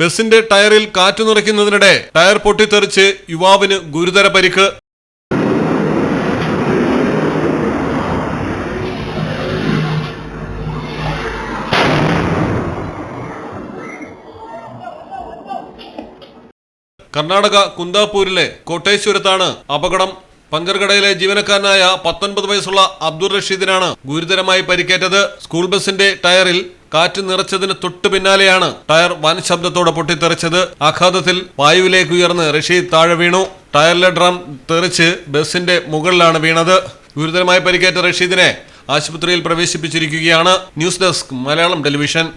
ബസിന്റെ ടയറിൽ കാറ്റു നിറയ്ക്കുന്നതിനിടെ ടയർ പൊട്ടിത്തെറിച്ച് യുവാവിന് ഗുരുതര പരിക്ക്. കർണാടക കുന്താപൂരിലെ കോട്ടേശ്വരത്താണ് അപകടം. പഞ്ചർകടയിലെ ജീവനക്കാരനായ പത്തൊൻപത് വയസ്സുള്ള അബ്ദുൾ റഷീദിനാണ് ഗുരുതരമായി പരിക്കേറ്റത്. സ്കൂൾ ബസിന്റെ ടയറിൽ കാറ്റ് നിറച്ചതിന് തൊട്ടു പിന്നാലെയാണ് ടയർ വൻ ശബ്ദത്തോടെ പൊട്ടിത്തെറിച്ചത്. ആഘാതത്തിൽ വായുവിലേക്ക് ഉയർന്ന് റഷീദ് താഴെ വീണു. ടയറിലെ ഡ്രം തെറിച്ച് ബസിന്റെ മുകളിലാണ് വീണത്. ഗുരുതരമായി പരിക്കേറ്റ റഷീദിനെ ആശുപത്രിയിൽ പ്രവേശിപ്പിച്ചിരിക്കുകയാണ്. News desk Malayalam television.